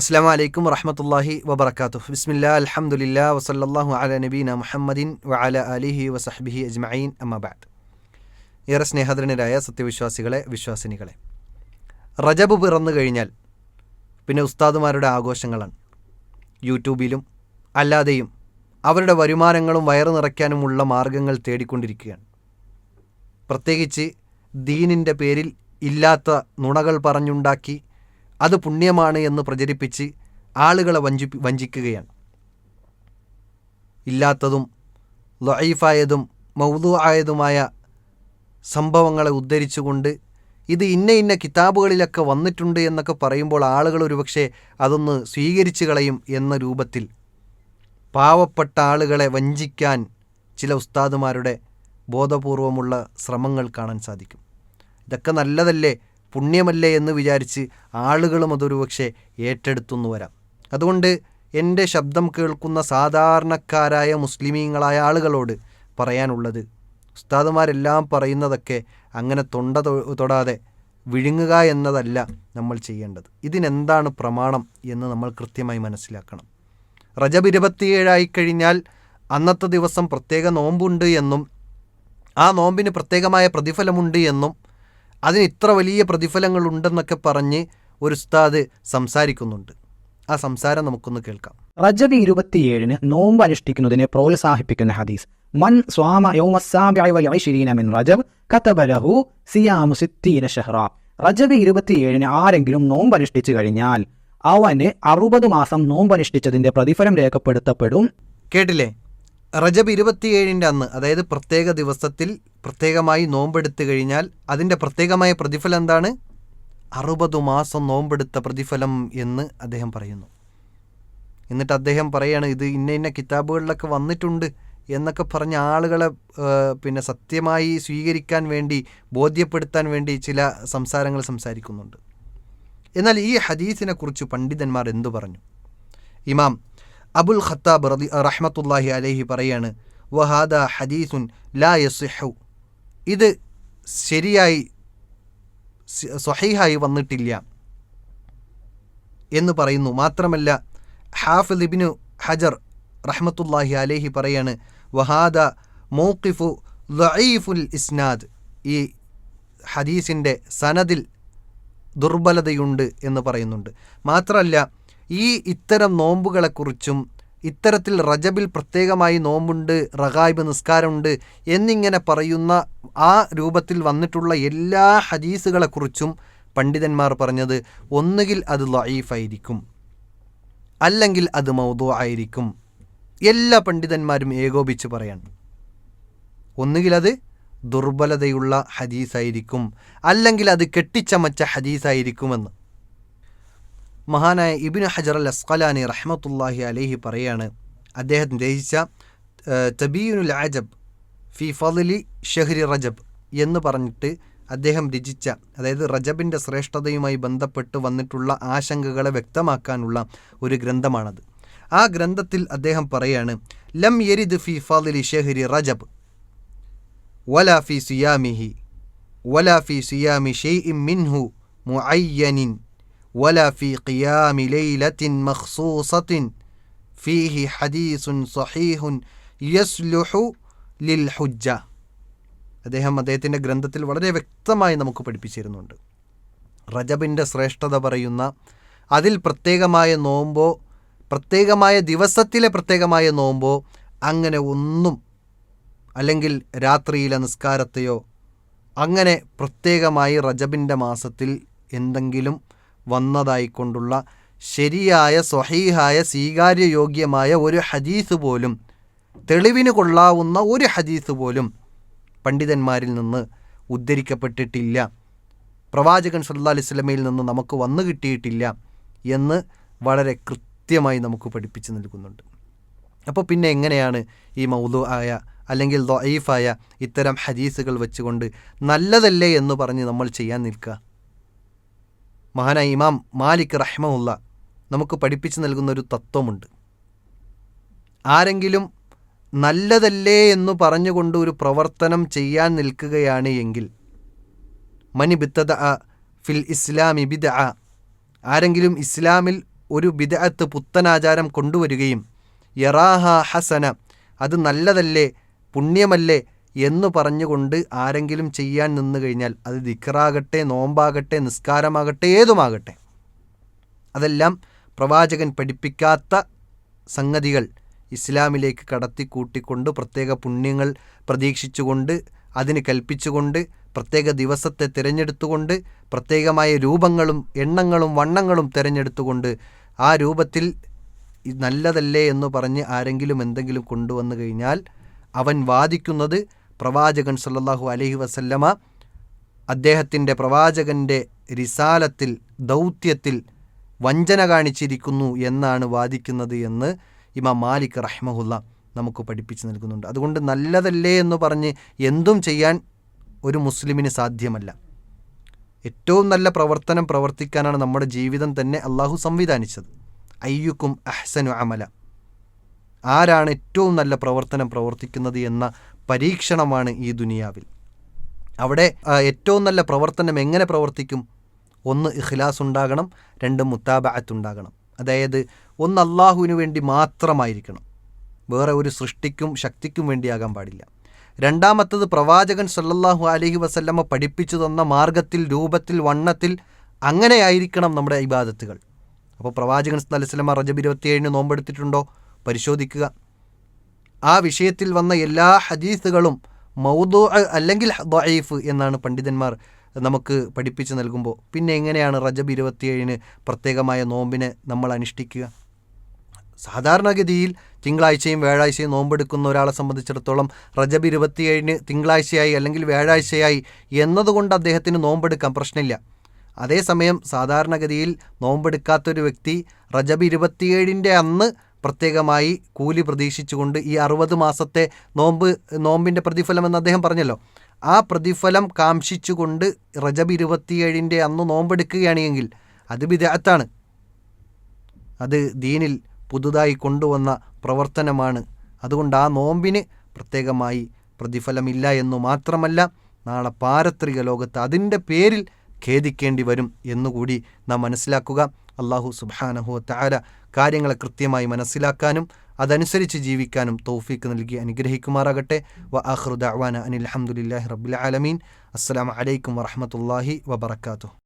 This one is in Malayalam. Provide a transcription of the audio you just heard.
അസ്സാം വലൈക്കും വറഹമത്തല്ലാഹി വബർക്കാത്തു ബിസ്മില്ലാ അലഹമുല്ല വസല്ലല്ലാഹു അല നബീന മുഹമ്മദിൻ വഅല അലിഹി വസഹബിഹി അജ്മീൻ അമ്മബാദ് ഏറെ സ്നേഹധരനരായ സത്യവിശ്വാസികളെ വിശ്വാസിനികളെ. റജബ് പിറന്നു കഴിഞ്ഞാൽ പിന്നെ ഉസ്താദുമാരുടെ ആഘോഷങ്ങളാണ്. യൂട്യൂബിലും അല്ലാതെയും അവരുടെ വരുമാനങ്ങളും വയറു നിറയ്ക്കാനുമുള്ള മാർഗങ്ങൾ തേടിക്കൊണ്ടിരിക്കുകയാണ്. പ്രത്യേകിച്ച് ദീനിന്റെ പേരിൽ ഇല്ലാത്ത നുണകൾ പറഞ്ഞുണ്ടാക്കി അത് പുണ്യമാണ് എന്ന് പ്രചരിപ്പിച്ച് ആളുകളെ വഞ്ചി വഞ്ചിക്കുകയാണ്. ഇല്ലാത്തതും ലൊയ്ഫായതും മൗതു ആയതുമായ സംഭവങ്ങളെ ഉദ്ധരിച്ചുകൊണ്ട് ഇത് ഇന്ന ഇന്ന കിതാബുകളിലൊക്കെ വന്നിട്ടുണ്ട് എന്നൊക്കെ പറയുമ്പോൾ ആളുകൾ ഒരുപക്ഷെ അതൊന്ന് സ്വീകരിച്ചു കളയും എന്ന രൂപത്തിൽ പാവപ്പെട്ട ആളുകളെ വഞ്ചിക്കാൻ ചില ഉസ്താദുമാരുടെ ബോധപൂർവമുള്ള ശ്രമങ്ങൾ കാണാൻ സാധിക്കും. ഇതൊക്കെ നല്ലതല്ലേ? പുണ്യമല്ലേ എന്ന് വിചാരിച്ച് ആളുകളും അതൊരു പക്ഷേ ഏറ്റെടുത്തുന്നു വരാം. അതുകൊണ്ട് എന്റെ ശബ്ദം കേൾക്കുന്ന സാധാരണക്കാരായ മുസ്ലിമീങ്ങളായ ആളുകളോട് പറയാനുള്ളത് ഉസ്താദുമാരെല്ലാം പറയുന്നതൊക്കെ അങ്ങനെ തൊണ്ട തൊടാതെ വിഴുങ്ങുക എന്നതല്ല നമ്മൾ ചെയ്യേണ്ടത്. ഇതിനെന്താണ് പ്രമാണം എന്ന് നമ്മൾ കൃത്യമായി മനസ്സിലാക്കണം. റജബ് ഇരുപത്തിയേഴായി കഴിഞ്ഞാൽ അന്നത്തെ ദിവസം പ്രത്യേക നോമ്പുണ്ട് എന്നും ആ നോമ്പിന് പ്രത്യേകമായ പ്രതിഫലമുണ്ട് എന്നും അതിന് ഇത്ര വലിയ പ്രതിഫലങ്ങൾ ഉണ്ടെന്നൊക്കെ പറഞ്ഞ് ഒരു ഉസ്താദ് സംസാരിക്കുന്നുണ്ട്. ആ സംസാരം നമുക്കൊന്ന് കേൾക്കാം. റജബ് ഇരുപത്തിയേഴിന് നോമ്പ് അനുഷ്ഠിക്കുന്നതിനെ പ്രോത്സാഹിപ്പിക്കുന്ന ഹദീസ് മൻ സ്വാമ മിൻ റജബ് സിയാമു സിത്തീന ഷഹ്റ. റജബ് ഇരുപത്തിയേഴിന് ആരെങ്കിലും നോമ്പ് അനുഷ്ഠിച്ചു കഴിഞ്ഞാൽ അവന് അറുപത് മാസം നോമ്പ് അനുഷ്ഠിച്ചതിന്റെ പ്രതിഫലം രേഖപ്പെടുത്തപ്പെടും. കേട്ടില്ലേ? റജബ് ഇരുപത്തിയേഴിന്റെ അന്ന് അതായത് പ്രത്യേക ദിവസത്തിൽ പ്രത്യേകമായി നോമ്പെടുത്തു കഴിഞ്ഞാൽ അതിന്റെ പ്രത്യേകമായ പ്രതിഫലം എന്താണ്? അറുപത് മാസം നോമ്പെടുത്ത പ്രതിഫലം എന്ന് അദ്ദേഹം പറയുന്നു. എന്നിട്ട് അദ്ദേഹം പറയാണ് ഇത് ഇന്ന ഇന്ന കിതാബുകളിലൊക്കെ വന്നിട്ടുണ്ട് എന്നൊക്കെ പറഞ്ഞ ആളുകളെ പിന്നെ സത്യമായി സ്വീകരിക്കാൻ വേണ്ടി ബോധ്യപ്പെടുത്താൻ വേണ്ടി ചില സംസാരങ്ങൾ സംസാരിക്കുന്നുണ്ട്. എന്നാൽ ഈ ഹദീസിനെക്കുറിച്ച് പണ്ഡിതന്മാർ എന്തു പറഞ്ഞു? ഇമാം അബുൽ ഖത്താബ് റതി റഹ്മത്തുല്ലാഹി അലഹി പറയാണ് വഹാദ ഹദീസുൻ ലാ യസിഹു. ഇത് ശരിയായി സ്വഹീഹായി വന്നിട്ടില്ല എന്ന് പറയുന്നു. മാത്രമല്ല ഹാഫിദ് ഇബിനു ഹജർ റഹ്മത്തുല്ലാഹി അലൈഹി പറയാണ് വഹാദ മൗഖിഫു ലഈഫുൽ ഇസ്നാദ്. ഈ ഹദീസിന്റെ സനദിൽ ദുർബലതയുണ്ട് എന്ന് പറയുന്നുണ്ട്. മാത്രമല്ല ഈ ഇത്തരം നോമ്പുകളെക്കുറിച്ചും ഇത്തരത്തിൽ റജബിൽ പ്രത്യേകമായി നോമ്പുണ്ട് റഗായിബ് നിസ്കാരമുണ്ട് എന്നിങ്ങനെ പറയുന്ന ആ രൂപത്തിൽ വന്നിട്ടുള്ള എല്ലാ ഹദീസുകളെക്കുറിച്ചും പണ്ഡിതന്മാർ പറഞ്ഞത് ഒന്നുകിൽ അത് ലൈഫായിരിക്കും അല്ലെങ്കിൽ അത് മൗതോ ആയിരിക്കും എല്ലാ പണ്ഡിതന്മാരും ഏകോപിച്ച് പറയാൻ ഒന്നുകിൽ അത് ദുർബലതയുള്ള ഹദീസായിരിക്കും അല്ലെങ്കിൽ അത് കെട്ടിച്ചമച്ച ഹദീസായിരിക്കുമെന്ന്. മഹാനായ ഇബിന് ഹജർ അൽ അസ്കലാനി റഹ്മത്തുല്ലാഹി അലഹി പറയാണ് അദ്ദേഹം രചിച്ച തബീനുൽ അജബ് ഫി ഫലി ഷെഹ്രി റജബ് എന്ന് പറഞ്ഞിട്ട് അദ്ദേഹം രചിച്ച അതായത് റജബിന്റെ ശ്രേഷ്ഠതയുമായി ബന്ധപ്പെട്ട് വന്നിട്ടുള്ള ആശങ്കകളെ വ്യക്തമാക്കാനുള്ള ഒരു ഗ്രന്ഥമാണത്. ആ ഗ്രന്ഥത്തിൽ അദ്ദേഹം പറയാണ് ലം യരിദ് ഫി ഫലി ഷെഹ്രി റജബ് വല ഫി സിയാമിഹി വല ഫി സിയാമി ഷെയ് മിൻഹു മുഅയ്യനിൻ ولا في قيام ليلة مخصوصة فيه حديث صحيح يصلح للحجة അദ്ദേഹം അദ്ദേഹത്തിൻ്റെ ഗ്രന്ഥത്തിൽ വളരെ വ്യക്തമായി നമുക്ക് പഠിപ്പിച്ചിരുന്നുണ്ട് റജബിൻ്റെ ശ്രേഷ്ഠത പറയുന്ന അതിൽ പ്രത്യേകമായ നോമ്പോ പ്രത്യേകമായ ദിവസത്തിലെ പ്രത്യേകമായ നോമ്പോ അങ്ങനെ ഒന്നും അല്ലെങ്കിൽ രാത്രിയിലെ നിസ്കാരത്തെയോ അങ്ങനെ പ്രത്യേകമായി റജബിൻ്റെ മാസത്തിൽ എന്തെങ്കിലും വന്നതായിക്കൊണ്ടുള്ള ശരിയായ സ്വഹീഹായ സ്വീകാര്യയോഗ്യമായ ഒരു ഹദീസ് പോലും തെളിവിന് കൊള്ളാവുന്ന ഒരു ഹദീസ് പോലും പണ്ഡിതന്മാരിൽ നിന്ന് ഉദ്ധരിക്കപ്പെട്ടിട്ടില്ല. പ്രവാചകൻ സല്ലാ അലിസ്ലമയിൽ നിന്ന് നമുക്ക് വന്നു കിട്ടിയിട്ടില്ല എന്ന് വളരെ കൃത്യമായി നമുക്ക് പഠിപ്പിച്ചു നൽകുന്നുണ്ട്. അപ്പോൾ പിന്നെ എങ്ങനെയാണ് ഈ മൗലു ആയ അല്ലെങ്കിൽ ദൈഫായ ഇത്തരം ഹദീസുകൾ വെച്ചുകൊണ്ട് നല്ലതല്ലേ എന്ന് പറഞ്ഞ് നമ്മൾ ചെയ്യാൻ നിൽക്കുക? മഹാനായ ഇമാം മാലിക് റഹ്മുള്ള നമുക്ക് പഠിപ്പിച്ചു നൽകുന്ന ഒരു തത്വമുണ്ട്. ആരെങ്കിലും നല്ലതല്ലേ എന്ന് പറഞ്ഞുകൊണ്ട് ഒരു പ്രവർത്തനം ചെയ്യാൻ നിൽക്കുകയാണ് എങ്കിൽ മനി ബിത്തദ ഫിൽ ഇസ്ലാമി ബിദ ആരെങ്കിലും ഇസ്ലാമിൽ ഒരു ബിദഅത്ത് പുത്തനാചാരം കൊണ്ടുവരികയും യറാഹ ഹസന അത് നല്ലതല്ലേ പുണ്യമല്ലേ എന്ന് പറഞ്ഞുകൊണ്ട് ആരെങ്കിലും ചെയ്യാൻ നിന്നു കഴിഞ്ഞാൽ അത് ദിക്റാകട്ടെ നോമ്പാകട്ടെ നിസ്കാരമാകട്ടെ ഏതുമാകട്ടെ. അതെല്ലാം പ്രവാചകൻ പഠിപ്പിക്കാത്ത സംഗതികൾ ഇസ്ലാമിലേക്ക് കടത്തി കൂട്ടിക്കൊണ്ട് പ്രത്യേക പുണ്യങ്ങൾ പ്രതീക്ഷിച്ചുകൊണ്ട് അതിന് കൽപ്പിച്ചുകൊണ്ട് പ്രത്യേക ദിവസത്തെ തിരഞ്ഞെടുത്തുകൊണ്ട് പ്രത്യേകമായ രൂപങ്ങളും എണ്ണങ്ങളും വണ്ണങ്ങളും തിരഞ്ഞെടുത്തുകൊണ്ട് ആ രൂപത്തിൽ നല്ലതല്ലേ എന്ന് പറഞ്ഞ് ആരെങ്കിലും എന്തെങ്കിലും കൊണ്ടുവന്നു കഴിഞ്ഞാൽ അവൻ വാദിക്കുന്നത് പ്രവാചകൻ സല്ലാഹു അലഹി വസല്ലമ അദ്ദേഹത്തിന്റെ പ്രവാചകന്റെ റിസാലത്തിൽ ദൗത്യത്തിൽ വഞ്ചന കാണിച്ചിരിക്കുന്നു എന്നാണ് വാദിക്കുന്നത് എന്ന് ഇമാം മാലിക് റഹ്മഹുല്ല നമുക്ക് പഠിപ്പിച്ചു നൽകുന്നുണ്ട്. അതുകൊണ്ട് നല്ലതല്ലേ എന്ന് പറഞ്ഞ് എന്തും ചെയ്യാൻ ഒരു മുസ്ലിമിന് സാധ്യമല്ല. ഏറ്റവും നല്ല പ്രവർത്തനം പ്രവർത്തിക്കാനാണ് നമ്മുടെ ജീവിതം തന്നെ അള്ളാഹു സംവിധാനിച്ചത്. അയ്യുക്കും അഹ്സനു അമല. ആരാണ് ഏറ്റവും നല്ല പ്രവർത്തനം പ്രവർത്തിക്കുന്നത് എന്ന പരീക്ഷണമാണ് ഈ ദുനിയാവിൽ. അവിടെ ഏറ്റവും നല്ല പ്രവർത്തനം എങ്ങനെ പ്രവർത്തിക്കും? ഒന്ന് ഇഖ്ലാസ് ഉണ്ടാകണം രണ്ട് മുത്താബാത്ത് ഉണ്ടാകണം. അതായത് ഒന്ന് അള്ളാഹുവിന് വേണ്ടി മാത്രമായിരിക്കണം. വേറെ ഒരു സൃഷ്ടിക്കും ശക്തിക്കും വേണ്ടിയാകാൻ പാടില്ല. രണ്ടാമത്തത് പ്രവാചകൻ സല്ലല്ലാഹു അലഹി വസല്ലമ പഠിപ്പിച്ചു തന്ന മാർഗത്തിൽ രൂപത്തിൽ വണ്ണത്തിൽ അങ്ങനെയായിരിക്കണം നമ്മുടെ ഇബാദത്തുകൾ. അപ്പോൾ പ്രവാചകൻ അലൈഹി റജബ് ഇരുപത്തിയേഴിന് നോമ്പെടുത്തിട്ടുണ്ടോ? പരിശോധിക്കുക. ആ വിഷയത്തിൽ വന്ന എല്ലാ ഹദീസുകളും മൗദൂ അല്ലെങ്കിൽ ദൈഫ് എന്നാണ് പണ്ഡിതന്മാർ നമുക്ക് പഠിപ്പിച്ച് നൽകുമ്പോൾ. പിന്നെ എങ്ങനെയാണ് റജബ് ഇരുപത്തിയേഴിന് പ്രത്യേകമായ നോമ്പിനെ നമ്മൾ അനുഷ്ഠിക്കുക? സാധാരണഗതിയിൽ തിങ്കളാഴ്ചയും വ്യാഴാഴ്ചയും നോമ്പെടുക്കുന്ന ഒരാളെ സംബന്ധിച്ചിടത്തോളം റജബ് ഇരുപത്തിയേഴിന് തിങ്കളാഴ്ചയായി അല്ലെങ്കിൽ വ്യാഴാഴ്ചയായി എന്നതുകൊണ്ട് അദ്ദേഹത്തിന് നോമ്പെടുക്കാൻ പ്രശ്നമില്ല. അതേസമയം സാധാരണഗതിയിൽ നോമ്പെടുക്കാത്തൊരു വ്യക്തി റജബ് ഇരുപത്തിയേഴിന്റെ അന്ന് പ്രത്യേകമായി കൂലി പ്രതീക്ഷിച്ചുകൊണ്ട് ഈ അറുപത് മാസത്തെ നോമ്പ് നോമ്പിന്റെ പ്രതിഫലം എന്ന് അദ്ദേഹം പറഞ്ഞല്ലോ. ആ പ്രതിഫലം കാംക്ഷിച്ചുകൊണ്ട് റജബ് ഇരുപത്തിയേഴിന്റെ അന്ന് നോമ്പെടുക്കുകയാണെങ്കിൽ അത് വിദഗ്ധാണ് അത് ദീനിൽ പുതുതായി കൊണ്ടുവന്ന പ്രവർത്തനമാണ്. അതുകൊണ്ട് ആ നോമ്പിന് പ്രത്യേകമായി പ്രതിഫലമില്ല എന്നു മാത്രമല്ല നാളെ പാരത്രിക ലോകത്ത് അതിന്റെ പേരിൽ ഖേദിക്കേണ്ടി വരും എന്നുകൂടി നാം മനസ്സിലാക്കുക. അള്ളാഹു സുബാനഹു താര കാര്യങ്ങളെ കൃത്യമായി മനസ്സിലാക്കാനും അതനുസരിച്ച് ജീവിക്കാനും തൗഫീക്ക് നൽകി അനുഗ്രഹിക്കുമാറാകട്ടെ. വ ആഹ്റുദാന അനിൽ അഹമ്മദില്ലാഹി റബ്ബിൽ ആലമീൻ. അസ്സലാമു അലൈക്കും വറഹമത്തല്ലാഹി വബർക്കാത്തു